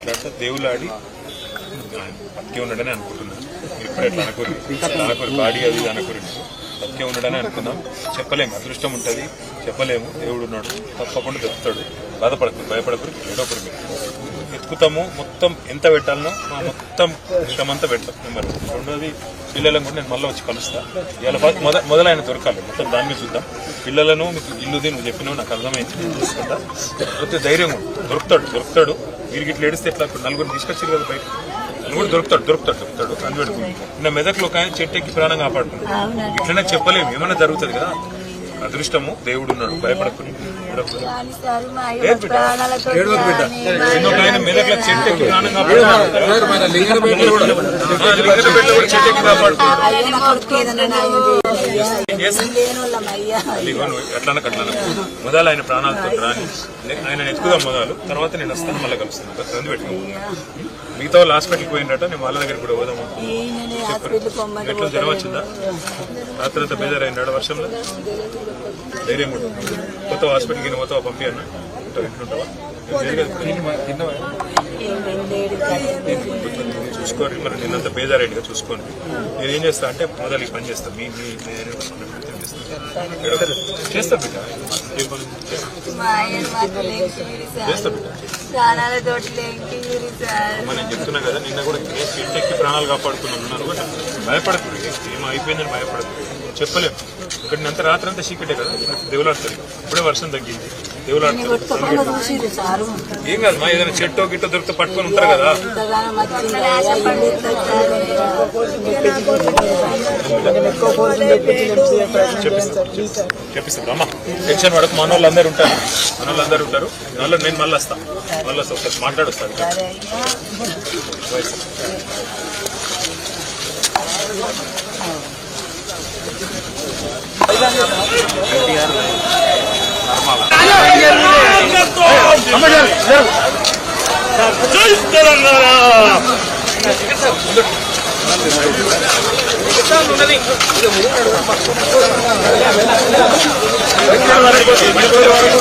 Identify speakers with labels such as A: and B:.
A: తర్వాత దేవులాడి బతికే ఉండడని అనుకుంటున్నాను. ఇప్పుడే అనకూరు అనకూరు బాడీ అది అనకూరు బతికే ఉండడని అనుకున్నాం. చెప్పలేము అదృష్టం ఉంటుంది. చెప్పలేము దేవుడు ఉన్నాడు. తప్పకుండా దొరుకుతాడు బాధపడకు భయపడకు ఏడోకరు ఎత్తుకుతాము మొత్తం ఎంత పెట్టాలనో మొత్తం ఇష్టమంతా పెడతాం. నెంబర్ రెండోది పిల్లలను కూడా నేను మళ్ళీ వచ్చి కలుస్తా. ఇవాళ ఫస్ట్ మొద మొదలైన దొరకాలి. మొత్తం దాని మీద చూద్దాం. పిల్లలను మీకు ఇల్లుది నువ్వు చెప్పినవి నాకు అర్థమైంది. చూసుకుంటా. కొద్దిగా ధైర్యం దొరుకుతాడు దొరుకుతాడు. వీరికి ఇట్లా ఏడిస్తే ఎట్లా ఇప్పుడు నలుగురు తీసుకొచ్చారు కదా బయట నలుగురు దొరుకుతాడు దొరుకుతాడు దొరుకుతాడు అనిపెడు నిన్న మెదక్లో ఆయన చెట్టు ఎక్కి ప్రాణం కాపాడుకున్నాడు. ఇట్లనే చెప్పలేము. ఏమైనా జరుగుతుంది కదా? అదృష్టము దేవుడు ఉన్నాడు భయపడకుండా. ఎట్లన్నా కట్లన్నా మొదలు ఆయన ప్రాణాలతో రాని. ఆయన ఎత్తుకుదాం మొదలు. తర్వాత నేను వస్తాను మళ్ళీ కలుస్తాను. రంది పెట్టుకో. మిగతా వాళ్ళు హాస్పిటల్కి పోయినట్ట నేను వాళ్ళ దగ్గర కూడా పోదాము? ఎట్లా జ్వరం వచ్చిందా? రాత్రి అంతా బేజారైనాడు వర్షంలో? ధైర్యం కూడా కొత్త హాస్పిటల్కి నేను పోతావా పంపియన్నా. ఉంటావా ఇంట్లో ఉంటావా? చూసుకోండి మరి నిన్నంత బేజారైందిగా చూసుకోండి నేను ఏం చేస్తా అంటే మొదలు పని చేస్తాను మీ మీ ఏరియా చేస్తా. బిడ్డ. చేస్తా.
B: మా
A: బిడ్డ నేను చెప్తున్నా కదా నిన్న కూడా చెట్టు ఎక్కి ప్రాణాలు కాపాడుకున్నాను అన్నారు కూడా భయపడకు. ఏమో అయిపోయిందని భయపడదు చెప్పలేము. ఇక్కడ అంత రాత్రి అంతా చీకటే కదా. దేవులాడుతుంది. ఇప్పుడే వర్షం తగ్గింది. ఏం కాదమ్మా? ఏదైనా చెట్టు గిట్ట దొరికితే పట్టుకొని ఉంటారు కదా. చెప్పిస్తాం అమ్మా టెన్షన్ పడకు మన వాళ్ళు అందరు ఉంటారు. మన వాళ్ళు అందరు ఉంటారు. మళ్ళీ నేను మళ్ళీ వస్తా. మళ్ళీ వస్తా. ఒకసారి మాట్లాడొస్తాను వరకు